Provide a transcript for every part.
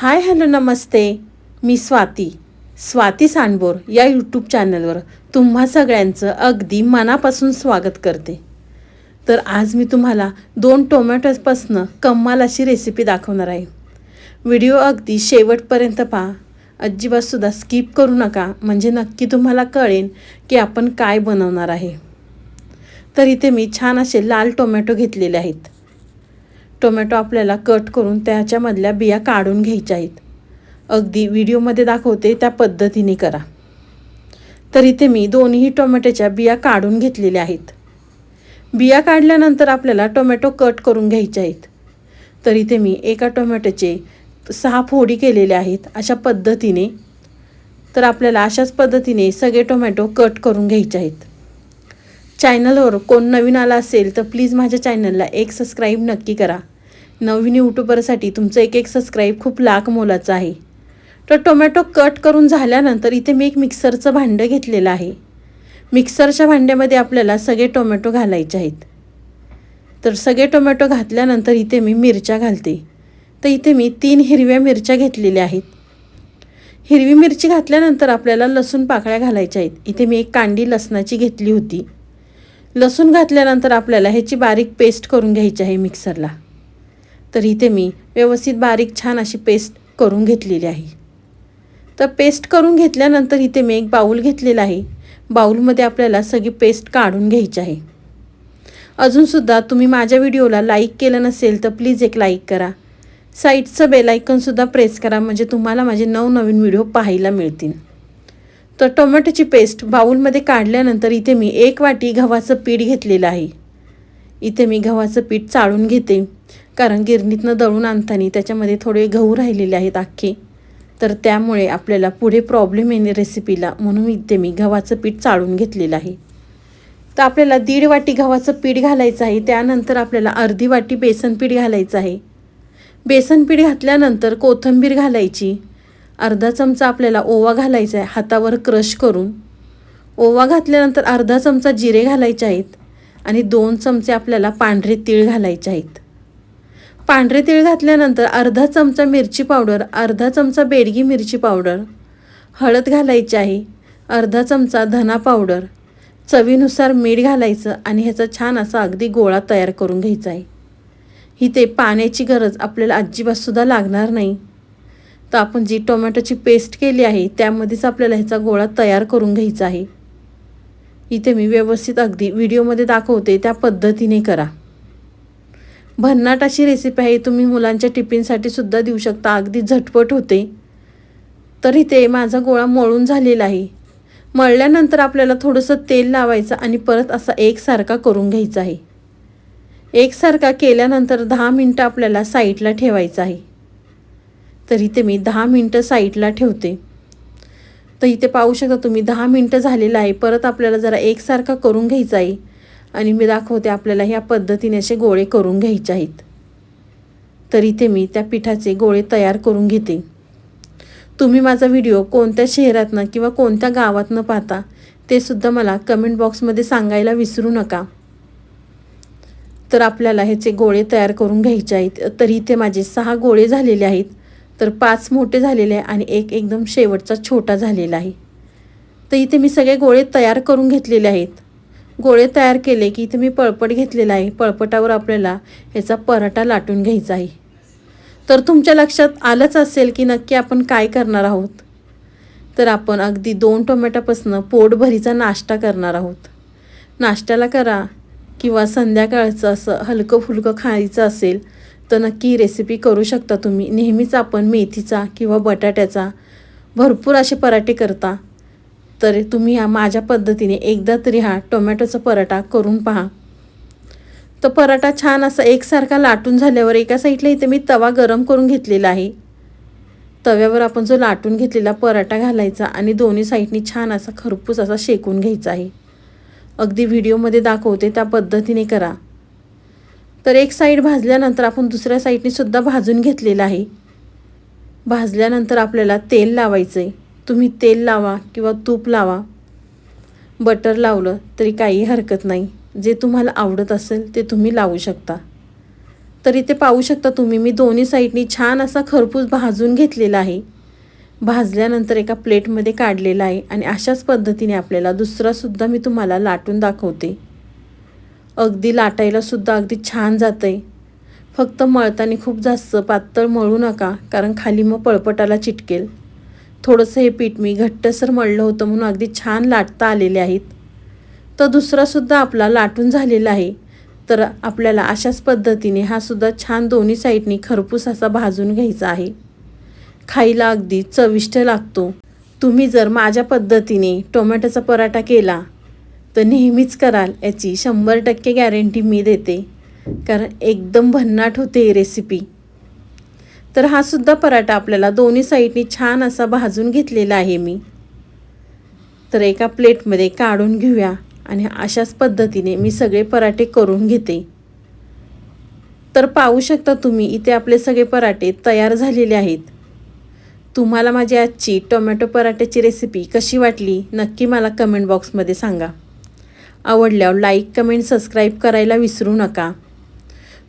हाय hello नमस्ते. मी स्वाती. स्वाती सांडबोर या यूट्यूब चॅनलवर तुम्हा सगळ्यांचं अगदी मनापासून स्वागत करते. तर आज मी तुम्हाला दोन टोमॅटोपासनं कम्माल अशी रेसिपी दाखवणार आहे. व्हिडिओ अगदी शेवटपर्यंत पहा. अजिबातसुद्धा स्किप करू नका. म्हणजे नक्की तुम्हाला कळेल की आपण काय बनवणार आहे. तर इथे मी छान असे लाल टोमॅटो घेतलेले आहेत. टोमॅटो आपल्याला कट करून त्याच्यामधल्या बिया काढून घ्यायच्या आहेत. अगदी व्हिडिओमध्ये दाखवते त्या पद्धतीने करा. तर इथे मी दोन्ही टोमॅटोच्या बिया काढून घेतलेल्या आहेत. बिया काढल्यानंतर आपल्याला टोमॅटो कट करून घ्यायचे आहेत. तर इथे मी एका टोमॅटोचे सहा फोडी केलेल्या आहेत अशा पद्धतीने. तर आपल्याला अशाच पद्धतीने सगळे टोमॅटो कट करून घ्यायचे आहेत. चॅनलवर कोण नवीन आला असेल तर प्लीज माझ्या चॅनलला एक सबस्क्राईब नक्की करा. नवीन यूट्यूबरसाठी तुमचं एक एक सबस्क्राईब खूप लाख मोलाचं आहे. तर टोमॅटो कट करून झाल्यानंतर इथे मी एक मिक्सरचं भांडं घेतलेलं आहे. मिक्सरच्या भांड्यामध्ये आपल्याला सगळे टोमॅटो घालायचे आहेत. तर सगळे टोमॅटो घातल्यानंतर इथे मी मिरच्या घालते. तर इथे मी तीन हिरव्या मिरच्या घेतलेल्या आहेत. हिरवी मिरची घातल्यानंतर आपल्याला लसूण पाकळ्या घालायच्या आहेत. इथे मी एक कांडी लसणाची घेतली होती. लसूण घातल्यानंतर आपल्याला ह्याची बारीक पेस्ट करून घ्यायची आहे मिक्सरला. तर इथे मी व्यवस्थित बारीक छान अशी पेस्ट करून घेतलेली आहे. तर पेस्ट करून घेतल्यानंतर इथे मी एक बाऊल घेतलेला आहे. बाऊलमध्ये आपल्याला सगळी पेस्ट काढून घ्यायची आहे. अजूनसुद्धा तुम्ही माझ्या व्हिडिओला लाईक केलं नसेल तर प्लीज एक लाईक करा. साईडचं बेलायकनसुद्धा प्रेस करा म्हणजे तुम्हाला माझे नवनवीन व्हिडिओ पाहायला मिळतील. तर टोमॅटोची पेस्ट बाऊलमध्ये काढल्यानंतर इथे मी एक वाटी गव्हाचं पीठ घेतलेलं आहे. इथे मी गव्हाचं पीठ चाळून घेते. कारण गिरणीतनं दळून आणताना त्याच्यामध्ये थोडे गहू राहिलेले आहेत अख्खे तर त्यामुळे आपल्याला पुढे प्रॉब्लेम येणे रेसिपीला म्हणून इथे मी गव्हाचं पीठ चाळून घेतलेलं आहे. तर आपल्याला दीड वाटी गव्हाचं पीठ घालायचं आहे. त्यानंतर आपल्याला अर्धी वाटी बेसन पीठ घालायचं आहे. बेसन पीठ घातल्यानंतर कोथिंबीर घालायची. अर्धा चमचा आपल्याला ओवा घालायचा आहे हातावर क्रश करून. ओवा घातल्यानंतर अर्धा चमचा जिरे घालायचे आहेत आणि दोन चमचे आपल्याला पांढरे तीळ घालायचे आहेत पांढरे तीळ घातल्यानंतर अर्धा चमचा मिरची पावडर अर्धा चमचा बेडगी मिरची पावडर हळद घालायची आहे अर्धा चमचा धना पावडर चवीनुसार मीठ घालायचं आणि ह्याचा छान असा अगदी गोळा तयार करून घ्यायचा आहे ही ते पाण्याची गरज आपल्याला अजिबातसुद्धा लागणार नाही. तर आपण जी टोमॅटोची पेस्ट केली आहे त्यामध्येच आपल्याला ह्याचा गोळा तयार करून घ्यायचा आहे. इथे मी व्यवस्थित अगदी व्हिडिओमध्ये दाखवते त्या पद्धतीने करा. भन्नाट अशी रेसिपी आहे तुम्ही मुलांच्या टिफिनसाठी सुद्धा देऊ शकता अगदी झटपट होते. तर इथे माझा गोळा मळून झालेला आहे. मळल्यानंतर आपल्याला थोडंसं तेल लावायचं आणि परत असा एकसारखा करून घ्यायचा आहे. एकसारखा केल्यानंतर दहा मिनटं आपल्याला साईडला ठेवायचं आहे. तर इथे मी दहा मिनटं साईडला ठेवते. तर इथे पाहू शकता तुम्ही दहा मिनटं झालेलं आहे. परत आपल्याला जरा एकसारखा करून घ्यायचा आहे. आणि मी दाखवते आपल्याला ह्या पद्धतीने असे गोळे करून घ्यायचे आहेत. तर इथे मी त्या पिठाचे गोळे तयार करून घेते. तुम्ही माझा व्हिडिओ कोणत्या शहरातनं किंवा कोणत्या गावातनं पाहता ते सुद्धा मला कमेंट बॉक्समध्ये सांगायला विसरू नका. तर आपल्याला ह्याचे गोळे तयार करून घ्यायचे आहेत. तर इथे माझे सहा गोळे झालेले आहेत. तर पाच मोठे झालेले आहे आणि एक एकदम शेवटचा छोटा झालेला आहे. तर इथे मी सगळे गोळे तयार करून घेतलेले आहेत. गोळे तयार केले की इथे मी पळपट घेतलेला आहे. पळपटावर आपल्याला ह्याचा पराठा लाटून घ्यायचा आहे. तर तुमच्या लक्षात आलंच असेल की नक्की आपण काय करणार आहोत? तर आपण अगदी दोन टोमॅटोपासनं पोटभरीचा नाश्ता करणार आहोत. नाश्त्याला करा. किंवा संध्याकाळचं असं हलकं फुलकं खायचं असेल तर नक्की रेसिपी करू शकता तुम्ही. नेहमीच आपण मेथीचा किंवा बटाट्याचा भरपूर असे पराठे करता तर तुम्ही हा माझ्या पद्धतीने एकदा तरी हा टोमॅटोचा पराठा करून पहा. तर पराठा छान असा एकसारखा लाटून झाल्यावर एका साईडला इथे मी तवा गरम करून घेतलेला आहे. तव्यावर आपण जो लाटून घेतलेला पराठा घालायचा आणि दोन्ही साईडनी छान असा खरपूस असा शेकून घ्यायचा आहे. अगदी व्हिडिओमध्ये दाखवते त्या पद्धतीने करा. तर एक साईड भाजल्यानंतर आपण दुसऱ्या साईडने सुद्धा भाजून घेतलेलं आहे. भाजल्यानंतर आपल्याला तेल लावायचं आहे तुम्ही तेल लावा किंवा तूप लावा. बटर लावलं तरी काही हरकत नाही. जे तुम्हाला आवडत असेल ते तुम्ही लावू शकता. तरी ते पाहू शकता तुम्ही मी दोन्ही साईडनी छान असा खरपूस भाजून घेतलेला आहे. भाजल्यानंतर एका प्लेटमध्ये काढलेला आहे आणि अशाच पद्धतीने आपल्याला दुसरासुद्धा मी तुम्हाला लाटून दाखवते. अगदी लाटायलासुद्धा अगदी छान जातं आहे फक्त मळताना खूप जास्त पातळ मळू नका कारण खाली मग पळपटाला चिटकेल. थोडंसं हे पीठ मी घट्टसर मळलं होतं म्हणून अगदी छान लाटता आलेले आहेत. तर दुसरासुद्धा आपला लाटून झालेला आहे. तर आपल्याला अशाच पद्धतीने हा सुद्धा छान दोन्ही साईडनी खरपूस असा भाजून घ्यायचा आहे. खायला अगदी चविष्ट लागतो. तुम्ही जर माझ्या पद्धतीने टोमॅटोचा पराठा केला तर नेहमीच कराल याची शंभर टक्के गॅरंटी मी देते. कारण एकदम भन्नाट होते ही रेसिपी तर हा सुद्धा पराठा आपल्याला दोन्ही साईडनी छान असा भाजून घेतलेला आहे मी. तर एका प्लेटमध्ये काढून घेऊया आणि अशाच पद्धतीने मी सगळे पराठे करून घेते. तर पाहू शकता तुम्ही इथे आपले सगळे पराठे तयार झालेले आहेत. तुम्हाला माझी आजची टोमॅटो पराठ्याची रेसिपी कशी वाटली नक्की मला कमेंट बॉक्समध्ये सांगा. आवडल्यावर लाईक कमेंट सबस्क्राईब करायला विसरू नका.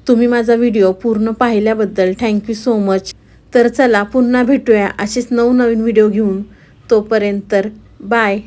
तुम्ही माझा व्हिडिओ पूर्ण पाहिल्याबद्दल थँक्यू सो मच तर चला पुन्हा भेटूया असेच नवनवीन व्हिडिओ घेऊन. तोपर्यंत तर बाय